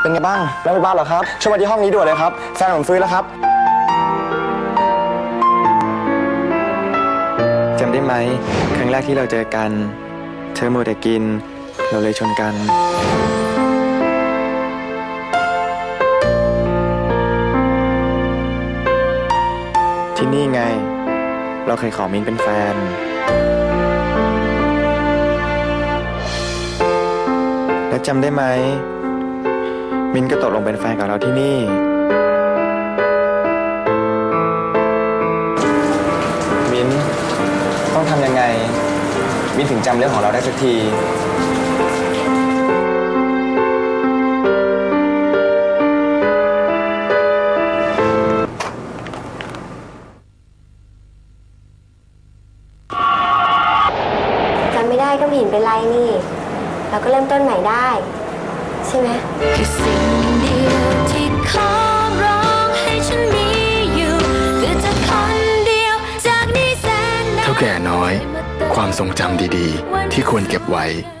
เป็นไงบ้างแม่บ้านเหรอครับช่วยมาที่ห้องนี้ด่วนเลยครับแฟนผมฟื้นแล้วครับจำได้ไหม ครั้งแรกที่เราเจอกัน เธอโมแต่กิน เราเลยชนกัน ที่นี่ไง เราเคยขอมินเป็นแฟน แล้วจำได้ไหม มินก็ตกลงเป็นแฟนกับเราที่นี่ มินต้องทำยังไง มินถึงจำเรื่องของเราได้สักทีจำไม่ได้ก็ไม่เห็นเป็นไรนี่ เราก็เริ่มต้นใหม่ได้ ใช่ไหมคือสิ่งเดียวที่ขอร้องให้ฉันมีอยู่คือเธอคนเดียวจากนี้แสนนานเท่าแก่น้อย ความทรงจำดีๆ ที่ควรเก็บไว้เ